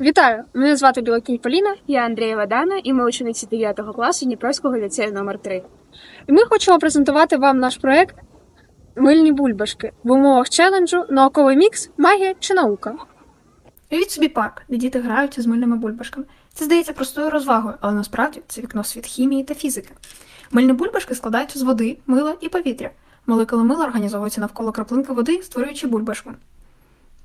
Вітаю! Мене звати Білокінь Поліна, Я Андрієва Дана, і ми учениці 9 класу Дніпровського ліцею номер 3 і ми хочемо презентувати вам наш проект Мильні бульбашки в умовах челенджу Науковий мікс, магія чи наука. Уявіть собі парк, де діти граються з мильними бульбашками. Це здається простою розвагою, але насправді це вікно світ хімії та фізики. Мильні бульбашки складаються з води, мила і повітря. Молекули мила організовуються навколо краплинки води, створюючи бульбашку.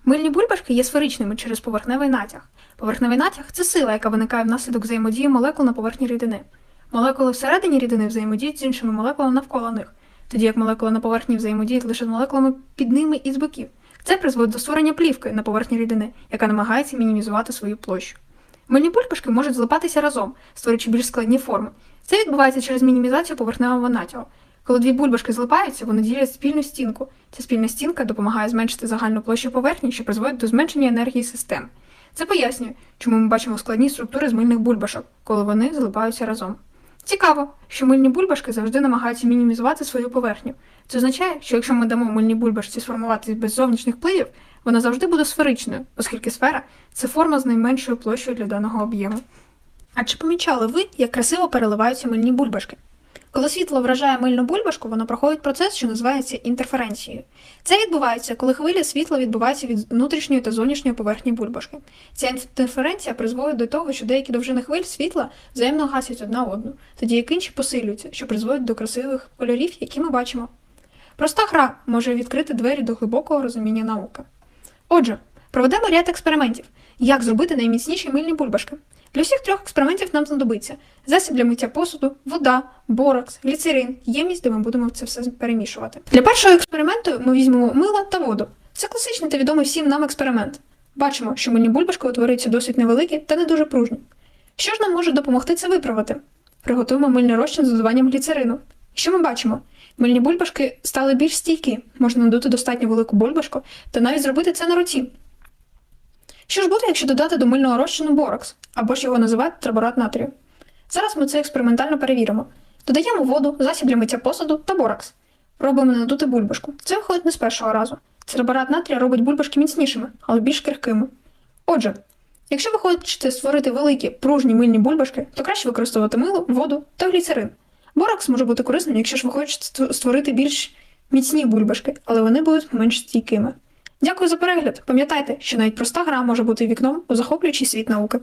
Мильні бульбашки є сферичними через поверхневий натяг. Поверхневий натяг це сила, яка виникає внаслідок взаємодії молекул на поверхні рідини. Молекули всередині рідини взаємодіють з іншими молекулами навколо них, тоді як молекули на поверхні взаємодіють лише з молекулами під ними і з боків. Це призводить до створення плівки на поверхні рідини, яка намагається мінімізувати свою площу. Мильні бульбашки можуть злипатися разом, створюючи більш складні форми. Це відбувається через мінімізацію поверхневого натягу. Коли дві бульбашки злипаються, вони ділять спільну стінку. Ця спільна стінка допомагає зменшити загальну площу поверхні, що призводить до зменшення енергії систем. Це пояснює, чому ми бачимо складні структури з мильних бульбашок, коли вони злипаються разом. Цікаво, що мильні бульбашки завжди намагаються мінімізувати свою поверхню. Це означає, що якщо ми дамо мильній бульбашці сформуватись без зовнішніх впливів, вона завжди буде сферичною, оскільки сфера це форма з найменшою площею для даного об'єму. А чи помічали ви, як красиво переливаються мильні бульбашки? Коли світло вражає мильну бульбашку, воно проходить процес, що називається інтерференцією. Це відбувається, коли хвиля світла відбувається від внутрішньої та зовнішньої поверхні бульбашки. Ця інтерференція призводить до того, що деякі довжини хвиль світла взаємно гасять одна одну, тоді як інші посилюються, що призводить до красивих кольорів, які ми бачимо. Проста гра може відкрити двері до глибокого розуміння науки. Отже, проведемо ряд експериментів, як зробити найміцніші мильні бульбашки. Для всіх трьох експериментів нам знадобиться засіб для миття посуду, вода, боракс, гліцерин, ємність, де ми будемо це все перемішувати. Для першого експерименту ми візьмемо мило та воду. Це класичний та відомий всім нам експеримент. Бачимо, що мильні бульбашки утворюються досить невеликі та не дуже пружні. Що ж нам може допомогти це виправити? Приготуємо мильний розчин з додаванням гліцерину. Що ми бачимо? Мильні бульбашки стали більш стійкі, можна надути достатньо велику бульбашку та навіть зробити це на руці. Що ж буде, якщо додати до мильного розчину боракс, або ж його називають траборат натрію? Зараз ми це експериментально перевіримо. Додаємо воду, засіб для миття посуду та боракс. Пробуємо надути бульбашку. Це виходить не з першого разу. Траборат натрія робить бульбашки міцнішими, але більш крихкими. Отже, якщо ви хочете створити великі пружні мильні бульбашки, то краще використовувати мило, воду та гліцерин. Боракс може бути корисним, якщо ж ви хочете створити більш міцні бульбашки, але вони будуть менш стійкими. Дякую за перегляд. Пам'ятайте, що навіть проста гра може бути вікном у захоплюючий світ науки.